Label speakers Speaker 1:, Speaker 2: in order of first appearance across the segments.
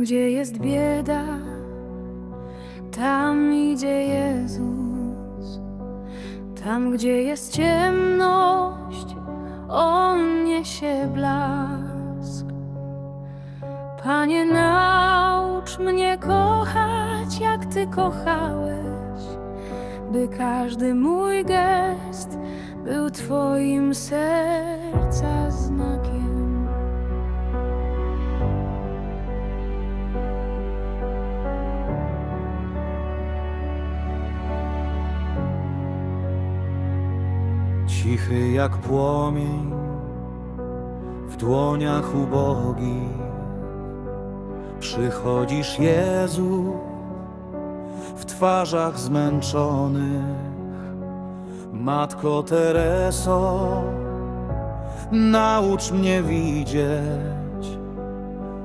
Speaker 1: gdzie jest bieda, tam idzie Jezus. Tam, gdzie jest ciemność, On niesie blask. Panie, naucz mnie kochać, jak Ty kochałeś, by każdy mój gest był Twoim serca
Speaker 2: Cichy jak płomień w dłoniach ubogich Przychodzisz Jezu w twarzach zmęczonych Matko Tereso, naucz mnie widzieć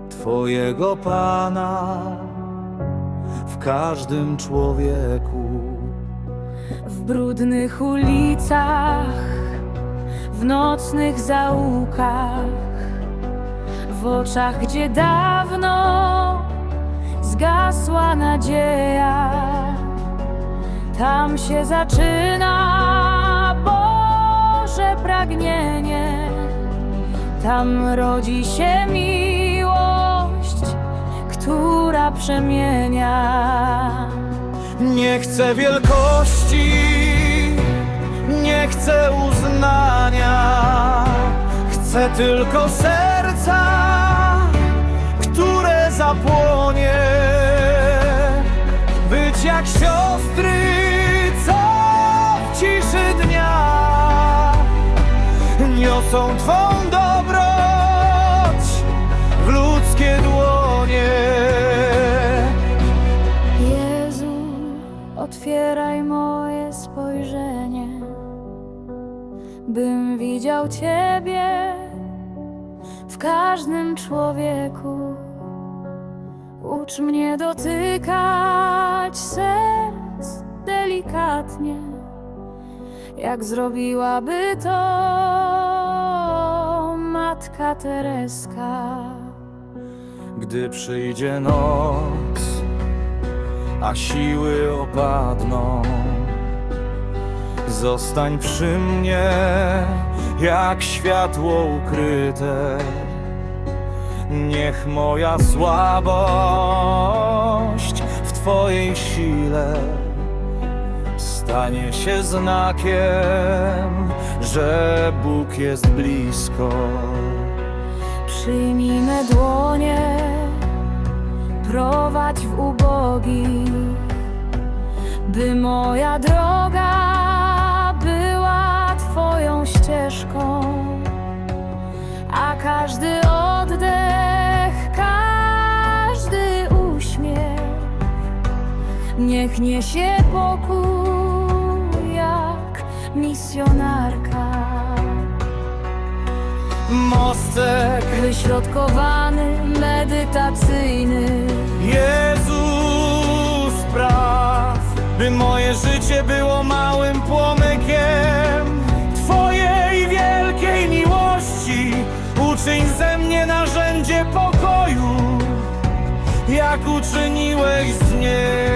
Speaker 2: Twojego Pana w każdym człowieku.
Speaker 1: Brudnych ulicach, w nocnych zaułkach, w oczach, gdzie dawno zgasła nadzieja. Tam się zaczyna Boże pragnienie, tam rodzi się miłość, która przemienia.
Speaker 2: Nie chcę wielkości, nie chcę uznania. Chcę tylko serca, które zapłonie. Być jak siostry, co w ciszy dnia niosą Twą dobroć w ludzkie dłonie.
Speaker 1: Jezu, otwieraj moje bym widział Ciebie w każdym człowieku. Ucz mnie dotykać serc delikatnie, jak zrobiłaby to Matka Tereska.
Speaker 2: Gdy przyjdzie noc, a siły opadną, zostań przy mnie jak światło ukryte. Niech moja słabość w Twojej sile stanie się znakiem, że Bóg jest blisko.
Speaker 1: Przyjmij me dłonie, prowadź w ubogi, by moja droga a każdy oddech, każdy uśmiech niech niesie pokój jak misjonarka.
Speaker 2: Mostek
Speaker 1: Wyśrodkowany, medytacyjny
Speaker 2: Jezus spraw, by moje życie było małym płomykiem Uczyń ze mnie narzędzie pokoju, jak uczyniłeś z niej.